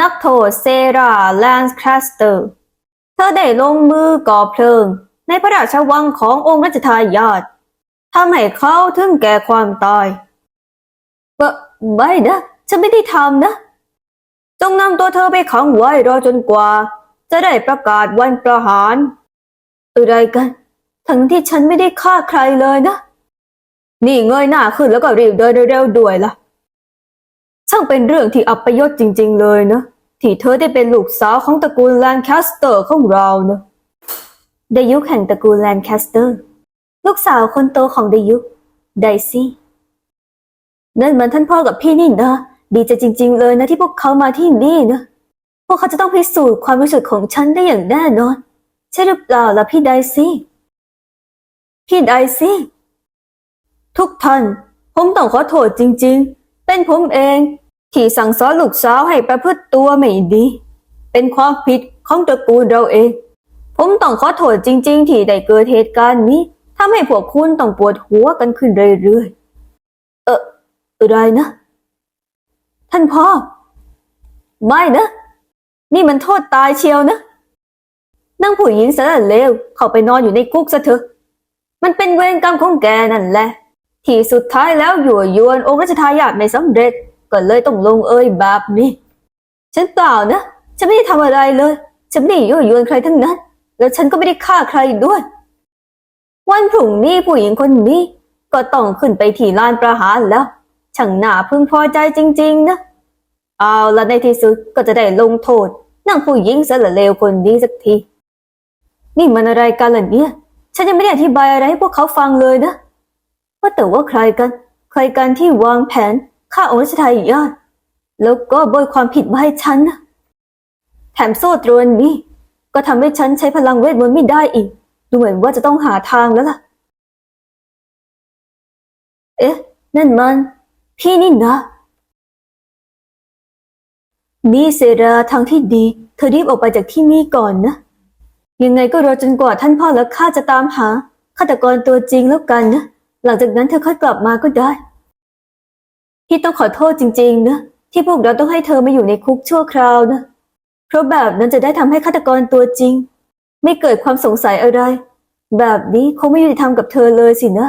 นักโทษเซราแลนส์คลาสเตอร์ เธอได้ลงมือก่อเพลิง ในพระราชวังขององค์รัชทายาททำให้เขาถึงแก่ความตายเบไม่นะฉันไม่ได้ทำนะ จงนำตัวเธอไปขังไว้รอจนกว่า จะได้ประกาศวันประหารอะไรกัน ทั้งที่ฉันไม่ได้ฆ่าใครเลยนะ นี่เงยหน้าขึ้นแล้วก็รีบเดินเร็วๆด้วยล่ะ ช่างเป็นเรื่องที่อัปยศจริง ๆ เลยนะ ที่เธอได้เป็นลูกสาวของตระกูลแลนคาสเตอร์ของเรานะไดยุคแห่งตระกูลแลนคาสเตอร์ ลูกสาวคนโตของไดยุคไดซี่นั่นมันท่านพ่อกับพี่นี่นะ ดีใจจริง ๆ เลยนะที่พวกเขามาที่นี่นะ พวกเขาจะต้องพิสูจน์ความรู้สึกของฉันได้อย่างแน่นอน ใช่หรือเปล่าล่ะพี่ไดซี่พี่ไดซี่ทุกท่าน ผมต้องขอโทษจริง ๆ เป็นผมเอง ที่สั่งสอนลูกสาวให้ประพฤติตัวไม่ดี เป็นความผิดของตระกูลเราเอง ผมต้องขอโทษจริง ๆ ที่ได้เกิดเหตุการณ์นี้ทำให้พวกคุณต้องปวดหัวกันขึ้นเรื่อยๆ เอออะไรนะ ท่านพ่อ ไม่นะ นี่มันโทษตายเชียวนะ นั่งผู้หญิงสารเลวเข้าไปนอนอยู่ในคุกซะเถอะ มันเป็นเวรกรรมของแกนั่นแหละ ที่สุดท้ายแล้วยั่วยวนองค์รัชทายาทไม่สำเร็จ ก็เลยต้องลงเอยแบบนี้ฉันเปล่านะ ฉันไม่ได้ทำอะไรเลย ฉันไม่ได้ยั่วยวนใครทั้งนั้น แล้วฉันก็ไม่ได้ฆ่าใครด้วย วันพรุ่งนี้ผู้หญิงคนนี้ ก็ต้องขึ้นไปที่ลานประหารแล้ว ช่างหน่าพึงพอใจจริง ๆ นะ เอาละในที่สุดก็จะได้ลงโทษนั่งผู้หญิงสละเลวคนนี้สักที นี่มันอะไรกันล่ะเนี่ย ฉันยังไม่ได้อธิบายอะไรให้พวกเขาฟังเลยนะ ว่าแต่ว่าใครกัน ใครกันที่วางแผน ฆ่าโองค์รัชทายาทแล้วก็โบยความผิดมาให้ฉันนะแถมโซ่ตรวนนี้ ก็ทำให้ฉันใช้พลังเวทมนต์ไม่ได้อีก ดูเหมือนว่าจะต้องหาทางแล้วล่ะ เอ๊ะ นั่นมัน พี่นี่นะ นี่เซราทางที่ดี เธอรีบออกไปจากที่นี่ก่อนนะ ยังไงก็รอจนกว่าท่านพ่อและข้าจะตามหาฆาตกรตัวจริงแล้วกันนะ หลังจากนั้นเธอค่อยกลับมาก็ได้ พี่ต้องขอโทษจริงๆนะ ที่พวกเราต้องให้เธอมาอยู่ในคุกชั่วคราวนะ เพราะแบบนั้นจะได้ทำให้ฆาตกรตัวจริง ไม่เกิดความสงสัยอะไร แบบนี้คงไม่ยุติธรรมกับเธอเลยสินะ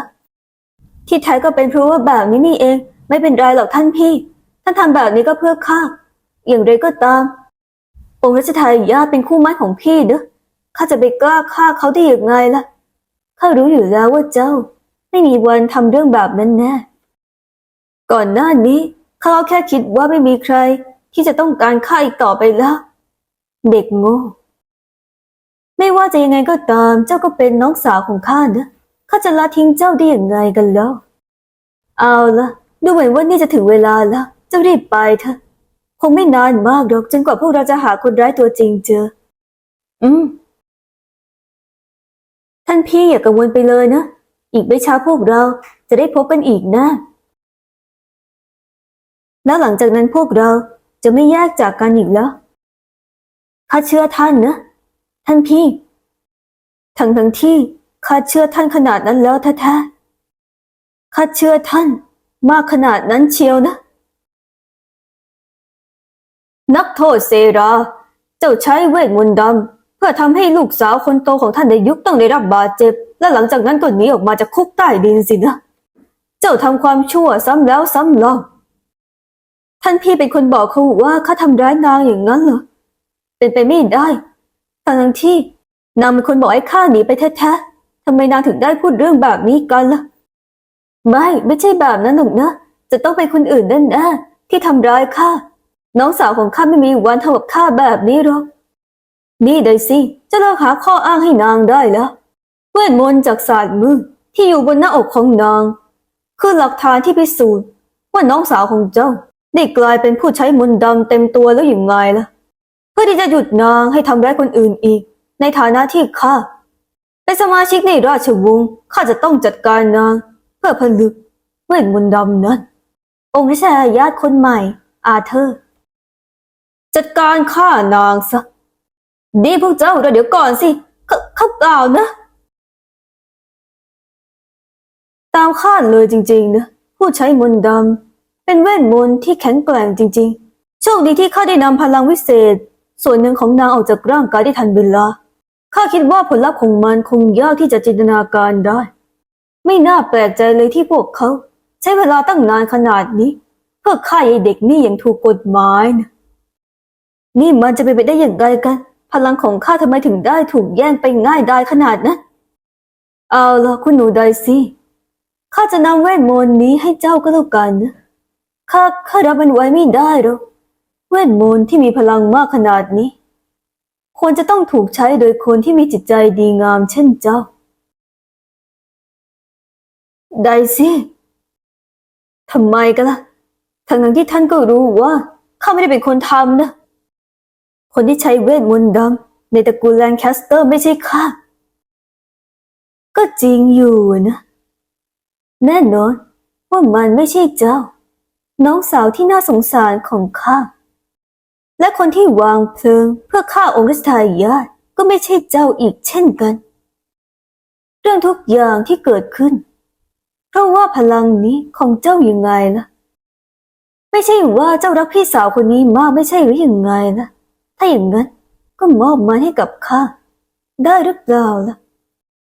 ที่แท้ก็เป็นเพราะว่าแบบนี้นี่เอง ไม่เป็นไรหรอกท่านพี่ ท่านทำแบบนี้ก็เพื่อข้าอย่างไรก็ตาม องค์รัชทายาเป็นคู่หมั่นของพี่เนอะข้าจะไปกล้าฆ่าเขาได้อย่างไงล่ะข้ารู้อยู่แล้วว่าเจ้า ไม่มีวันทำเรื่องแบบนั้นแน่ ก่อนหน้านี้เขาแค่คิดว่าไม่มีใคร ที่จะต้องการฆ่าอีกต่อไปแล้ว เด็กโง่ ไม่ว่าจะยังไงก็ตาม เจ้าก็เป็นน้องสาวของข้านะ ข้าจะละทิ้งเจ้าได้อย่างไงกันแล้ว เอาละดูเหมือนว่านี่จะถึงเวลาแล้ว เจ้ารีบไปเถอะ คงไม่นานมากหรอกจนกว่าพวกเราจะหาคนร้ายตัวจริงเจอ อืม ท่านพี่อย่ากังวลไปเลยนะ อีกไม่ช้าพวกเราจะได้พบกันอีกนะ แล้วหลังจากนั้นพวกเราจะไม่แยกจากกันอีกแล้ว ข้าเชื่อท่านนะ ท่านพี่ ทั้งทั้งที่ข้าเชื่อท่านขนาดนั้นแล้วแท้ๆ ข้าเชื่อท่านมากขนาดนั้นเชียวนะ นักโทษเซรา เจ้าใช้เวทมนต์ดำเพื่อทำให้ลูกสาวคนโตของท่านในยุคต้องได้รับบาดเจ็บ และหลังจากนั้นก็หนีออกมาจากคุกใต้ดินสินะ เจ้าทำความชั่วซ้ำแล้วซ้ำเล่า ท่านพี่เป็นคนบอกเขาว่าข้าทำร้ายนางอย่างนั้นเหรอ เป็นไปไม่ได้ทั้งที่นางเป็นคนบอกให้ข้าหนีไปแท้ๆทำไมนางถึงได้พูดเรื่องแบบนี้กันล่ะ ไม่ไม่ใช่แบบนั้นหรอกนะ จะต้องเป็นคนอื่นแน่ๆที่ทำร้ายข้า น้องสาวของข้าไม่มีวันทำกับข้าแบบนี้หรอก นี่ได้สิจะเลิกหาข้ออ้างให้นางได้แล้วเวทมนต์จากศาสตร์มือที่อยู่บนหน้าอกของนาง คือหลักฐานที่พิสูจน์ว่าน้องสาวของเจ้า ได้กลายเป็นผู้ใช้มนต์ดำเต็มตัวแล้วอย่างไงล่ะ เพื่อที่จะหยุดนางให้ทำร้ายคนอื่นอีก ในฐานะที่ข้าเป็นสมาชิกในราชวงศ์ข้าจะต้องจัดการนางเพื่อผลึกเวทมนต์ดำนั้น องค์รัชายาทคนใหม่ อาเธอร์ จัดการฆ่านางซะนี่พวกเจ้าเดี๋ยวก่อนสิเขาเขาเปล่านะ ตามคาดเลยจริงๆนะผู้ใช้มนต์ดำ เป็นเวทมนต์ที่แข็งแกร่งจริง ๆ โชคดีที่ข้าได้นำพลังวิเศษ ส่วนหนึ่งของนางออกจากร่างกายได้ทันเวลาข้าคิดว่าผลลัพธ์ของมันคงยากที่จะจินตนาการได้ ไม่น่าแปลกใจเลยที่พวกเขา ใช้เวลาตั้งนานขนาดนี้ เพื่อฆ่าไอ้เด็กนี่อย่างถูกกฎหมายนะนี่มันจะเป็นไปได้อย่างไรกัน พลังของข้าทำไมถึงได้ถูกแย่งไปง่ายได้ขนาดนั้นเอาละคุณหนูไดซี่ข้าจะนำเวทมนต์นี้ให้เจ้าก็แล้วกันนะ ข้าข้ารับมันไว้ไม่ได้หรอกเวทมนต์ที่มีพลังมากขนาดนี้ ควรจะต้องถูกใช้โดยคนที่มีจิตใจดีงามเช่นเจ้า ไดซี่ทำไมกันล่ะทั้งๆที่ท่านก็รู้ว่าข้าไม่ได้เป็นคนทำนะ คนที่ใช้เวทมนต์ดำในตระกูลแลนแคสเตอร์ไม่ใช่ข้า ก็จริงอยู่นะ แน่นอนว่ามันไม่ใช่เจ้า น้องสาวที่น่าสงสารของข้า และคนที่วางเพลิงเพื่อฆ่าองค์รัชทายาทก็ไม่ใช่เจ้าอีกเช่นกัน เรื่องทุกอย่างที่เกิดขึ้น เพราะว่าพลังนี้ของเจ้ายังไงล่ะ ไม่ใช่ว่าเจ้ารักพี่สาวคนนี้มากไม่ใช่หรือยังไงล่ะ ถ้าอย่างนั้นก็มอบมันให้กับข้าได้หรือเปล่าล่ะ